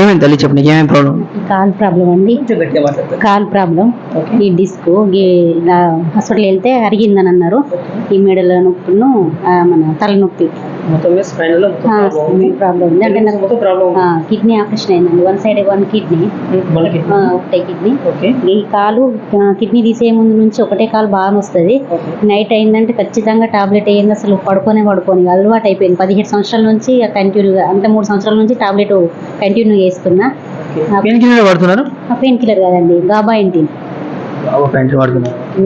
ఏమైంది తల్లి చెప్పు నీకు ఏమేమి ప్రాబ్లం కాల్ ప్రాబ్లం అండి. Call problem. ఈ డిస్క్ హాస్పిటల్ వెళ్తే అరిగిందని అన్నారు. ఈ మెడల నొప్పును మన తలనొప్పి. ప్రాబ్లం ఉంది. అంటే నాకు కిడ్నీ ఆపరేషన్ అయిందండి. వన్ సైడ్ వన్ కిడ్నీ ఒకటే కిడ్నీ ఈ కాలు కిడ్నీ తీసే ముందు నుంచి ఒకటే కాలు బాగా వస్తుంది. నైట్ అయిందంటే ఖచ్చితంగా టాబ్లెట్ అయ్యింది అసలు పడుకోనే పడుకోని అలవాటు అయిపోయింది. పదిహేడు సంవత్సరాల నుంచి కంటిన్యూగా అంటే మూడు సంవత్సరాల నుంచి టాబ్లెట్ కంటిన్యూ చేసుకున్నా పెయిన్ కిల్లర్ కదండి. గాబా ఇంటిన్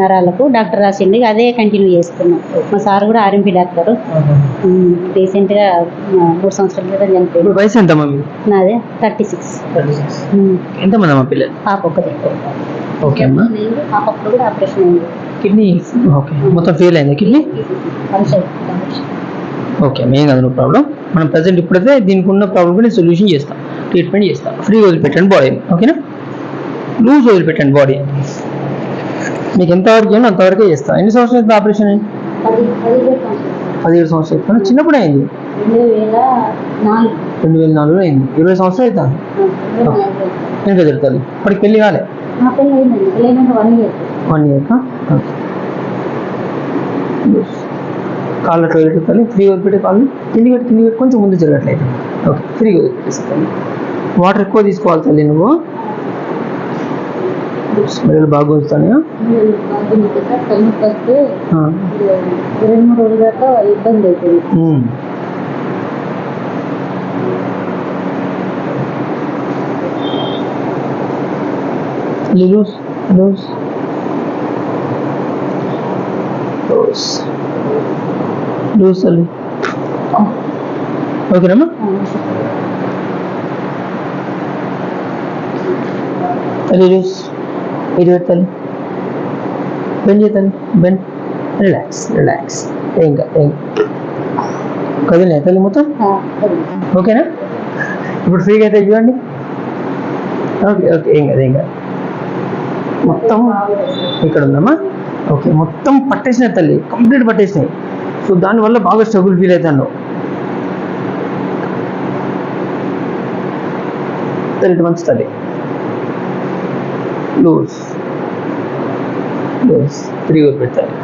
నరాలకు డాక్టర్ రాసిండి అదే కంటిన్యూ చేసుకున్నాం మా సార్ కూడా ఆర్ఎంపీ డాక్టర్. రీసెంట్గా మూడు సంవత్సరాల క్రితం చనిపోయింది వయసు ఎంత నాదే థర్టీ సిక్స్ ఎంతమంది అమ్మా పిల్లలు? పాప ఒకటే ఓకే అమ్మా. పాప కూడా ఆపరేషన్ అయింది. కిడ్నీ? ఓకే. మొత్తం ఫెయిల్ అయింది కిడ్నీ? ఓకే మెయిన్ కాదు నో ప్రాబ్లం మనం ప్రజెంట్ ఇప్పుడైతే దీనికి ఉన్న ప్రాబ్లమ్ నేను సొల్యూషన్ చేస్తాం. ట్రీట్మెంట్ చేస్తాం. ఫ్రీ వదిలిపెట్టండి బాడీ ఓకేనా లూజ్ వదిలిపెట్టండి బాడీ మీకు ఎంతవరకు ఏమో అంతవరకే చేస్తాం. ఎన్ని సంవత్సరాలు అయితే ఆపరేషన్ పదిహేడు సంవత్సరాలు. అవుతుంది చిన్నప్పుడు అయింది? రెండు వేల నాలుగులో అయింది. ఇరవై సంవత్సరాలు అవుతుంది నాలుగు. ఇంకా తిరుగుతుంది ఇప్పటికి పెళ్ళి కాలే? వన్ ఇయర్ కాళ్ళ టోయిలెట్ తల్లి ఫ్రీ వదిలిపెట్టే కాళ్ళు. కింది పెట్టి కింది పెట్టి కొంచెం ముందు జరగట్లేదు ఓకే. ఫ్రీగా వాటర్ ఎక్కువ తీసుకోవాలి తల్లి నువ్వు. స్మెల్ బాగా ఉంచుతాను బాగుంది సార్ తలనొప్పి వస్తే రెండు మూడు రోజుల దాకా ఇబ్బంది అవుతుంది లూస్ లూస్ లూస్ లూస్ తల్లి ఓకేనమ్మా తల్లి లూస్ ఇది పెట్టాలి బెండ్ చేయాలి బెండ్ రిలాక్స్ రిలాక్స్ ఏం కాదు ఏం కదిలే తల్లి మొత్తం ఓకేనా ఇప్పుడు ఫ్రీగా అయితే చూడండి ఓకే ఓకే ఏం కాదు ఏం కాదు మొత్తం ఇక్కడ ఉందమ్మా ఓకే మొత్తం పట్టేసినాయి తల్లి కంప్లీట్ పట్టేసినాయి సో దానివల్ల బాగా స్ట్రగుల్ ఫీల్ అవుతాను తల్లి మంచి తల్లి లూజ్ లూజ్ త్రీ ఊరు పెట్టాలి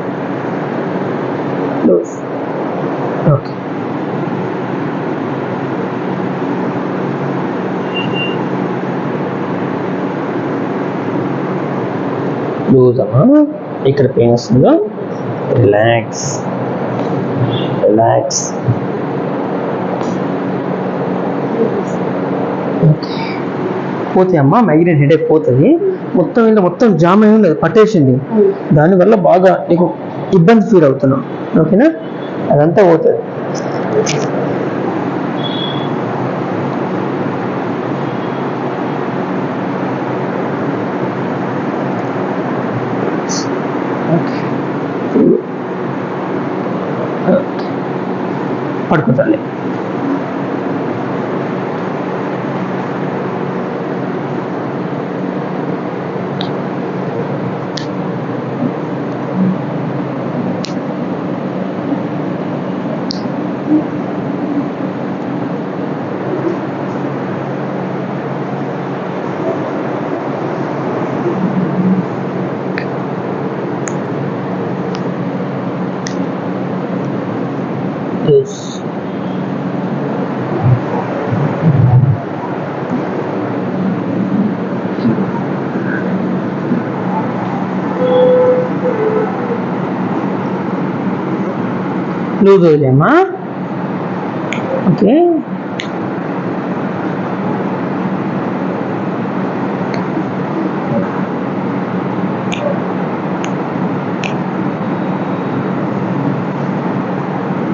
ఓకే లూజ్ అమ్మా ఇక్కడ పెయిన్ వస్తుందో? రిలాక్స్ రిలాక్స్ పోతే అమ్మా మైగ్రేన్ హెడేక్ పోతుంది మొత్తం ఇలా మొత్తం జామ్ అయి ఉంది పట్టేసింది. దానివల్ల బాగా నీకు ఇబ్బంది ఫీల్ అవుతున్నావు. ఓకేనా అదంతా పోతుంది. ఓకే పడుకుంటాను Santos. Lo doy a llamar. Ok.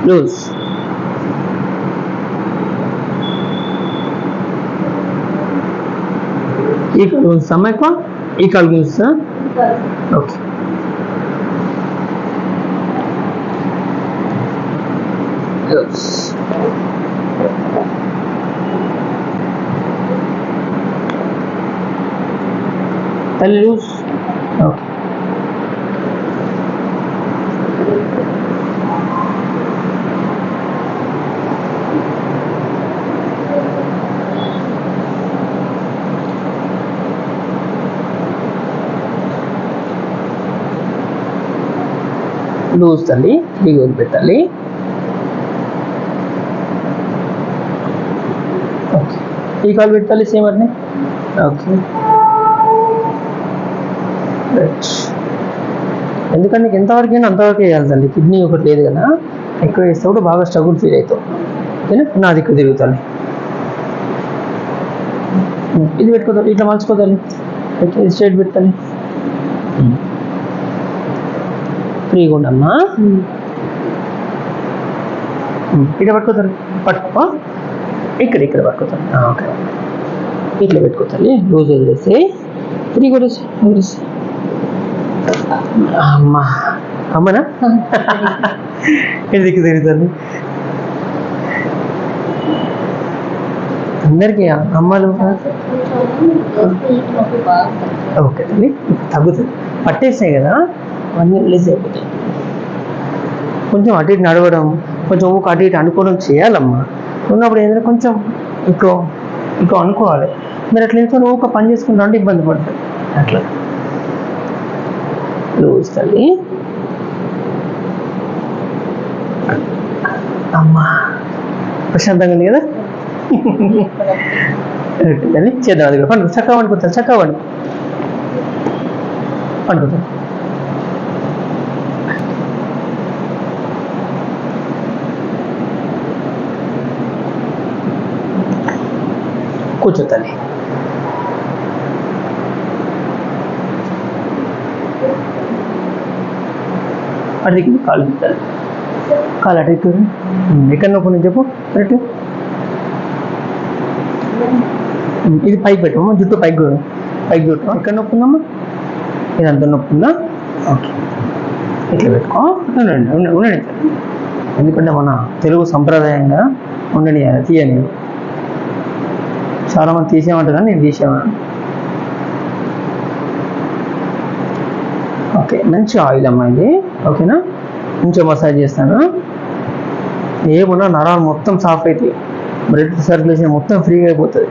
Luz. E calunça mais qual? E calunça? Ok. Luz. Loose తల్లి ఫ్రీగా వదిలిపెట్టాలి ఓకే. ఈ కాలు పెట్టాలి సేమ్ అట్నే. ఓకే. ఎందుకంటే నీకు ఎంతవరకు అయినా అంతవరకు వేయాలి తల్లి. కిడ్నీ ఒకటి లేదు కదా. ఎక్కువ వేస్తే కూడా బాగా స్ట్రగుల్ ఫీల్ అవుతావు. ఓకేనా నా దిక్కు తిరుగుతాను ఇది పెట్టుకోదాలి ఇట్లా మలుచుకోదాలి ఇది స్ట్రైట్ పెట్టాలి ఫ్రీగా ఉండమ్మా ఇట్లా పట్టుకోతారు పట్టుకో. ఇక్కడ ఇక్కడ పట్టుకోతాను ఓకే. ఇట్లా పెట్టుకోతాను లూజ్ వదిలేసి ఫ్రీగా వదిలేసి వదిలేసి అమ్మా. అమ్మనా? ఇది దిక్కు తిరుగుతాను అందరికీ అమ్మలు ఓకే తగ్గుతుంది. పట్టేసాయి కదా. అవన్నీ రిలీజ్ అయిపోతాయి. కొంచెం అటు ఇటు నడవడం కొంచెం ఊక అటు ఇటు అనుకోవడం చేయాలమ్మా. ఉన్నప్పుడు ఏదైనా కొంచెం ఇట్లా ఇట్లా అనుకోవాలి. మీరు అట్లా ఇంట్లో ఊక పని చేసుకుంటా అంటే ఇబ్బంది పడతాయి అట్లా. లూజ్ తల్లి. అమ్మా ప్రశాంతంగా ఉంది కదా? తల్లి చేద్దాం అది కూడా. పండుగ చక్కగా పండుకుంటారు చక్కగా వండు పండుకుంటారు కూర్చో తల్లి అటు కాలు పెట్టాలి కాలు అటు ఎక్కడ నొప్పి ఉంది చెప్పు. కరెక్ట్ ఇది పైకి పెట్టమ్మా జుట్టు పైకి పైకి చుట్టూ ఎక్కడ నొప్పి ఉందమ్మా? ఇదంతా నొప్పి ఉందా? ఓకే. ఇట్లా పెట్టుకో. ఉండండి ఉండండి ఉండండి. ఎందుకంటే మన తెలుగు సంప్రదాయంగా ఉండని తీయని చాలా మంది తీసేయమంటారు నేను తీసేవాను ఓకే మంచి ఆయిల్ అమ్మా ఇది. ఓకేనా? కొంచెం మసాజ్ చేస్తాను. ఏమున్నా నరాలు మొత్తం సాఫ్ అవుతాయి బ్లడ్ సర్క్యులేషన్ మొత్తం ఫ్రీగా అయిపోతుంది.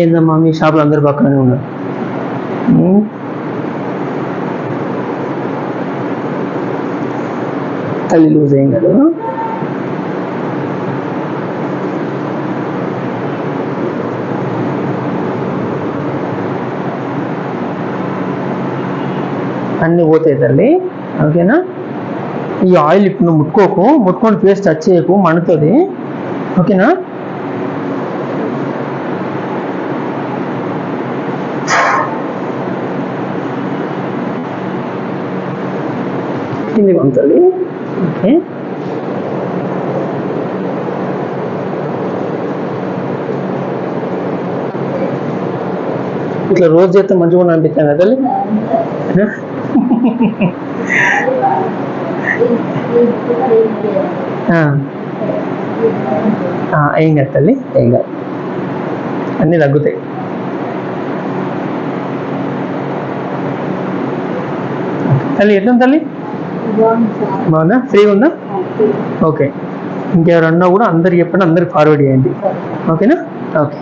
ఏందమ్మా మీ షాప్లో అందరు పక్కనే ఉన్నారు? తల్లి లూజ్ అయ్యింది కదా? అన్నీ పోతాయి తల్లి. ఓకేనా? ఈ ఆయిల్ ఇప్పుడు నువ్వు ముట్టుకోకు ముట్టుకొని ఫేస్ టచ్ చేయకు మండుతుంది. ఓకేనా? కింది పంపుతుంది ఓకే ఇట్లా రోజు చేస్తే మంచిగా ఉన్నా అనిపించాను కదా తల్లి ఆ. ఏం కాదు తల్లి ఏం కాదు. అన్నీ తగ్గుతాయి. తల్లి ఎట్లా ఉంది తల్లి? బాగుందా? ఫ్రీగా ఉందా? ఓకే ఇంకెవరన్నా కూడా అందరికి చెప్పండి అందరికి ఫార్వర్డ్ చేయండి. ఓకేనా ఓకే